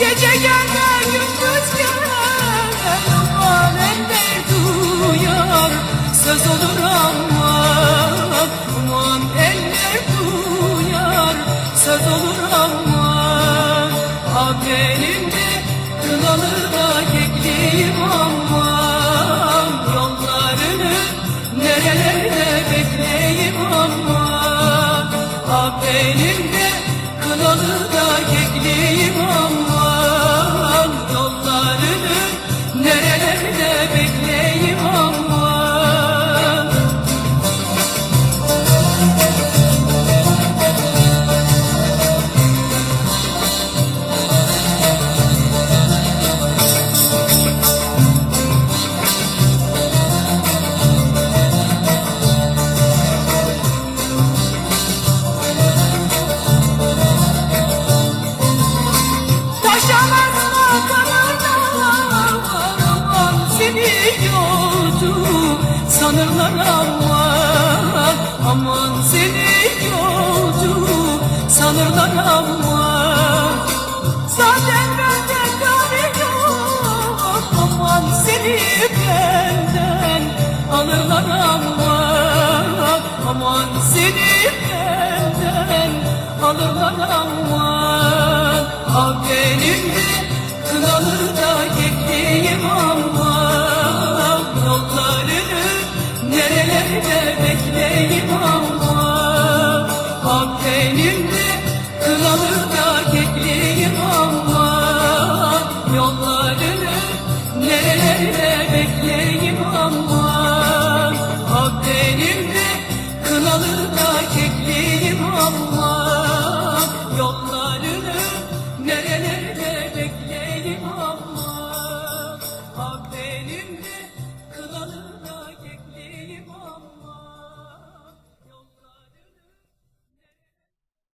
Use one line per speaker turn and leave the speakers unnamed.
Gece gelme gündüz gelme Aman eller duyar Söz olur ama Aman eller duyar. Söz olur ama Ah benim kınalı da kekliyim ama Yollarını nerelerde bekleyim ama Ah benim da kekliyim ama sanırlar aman aman seni yolcu sanırlar aman Zaten bende kare yok aman seni benden alırlar aman aman seni benden alırlar aman Ah benim de kınalı da kekliğim aman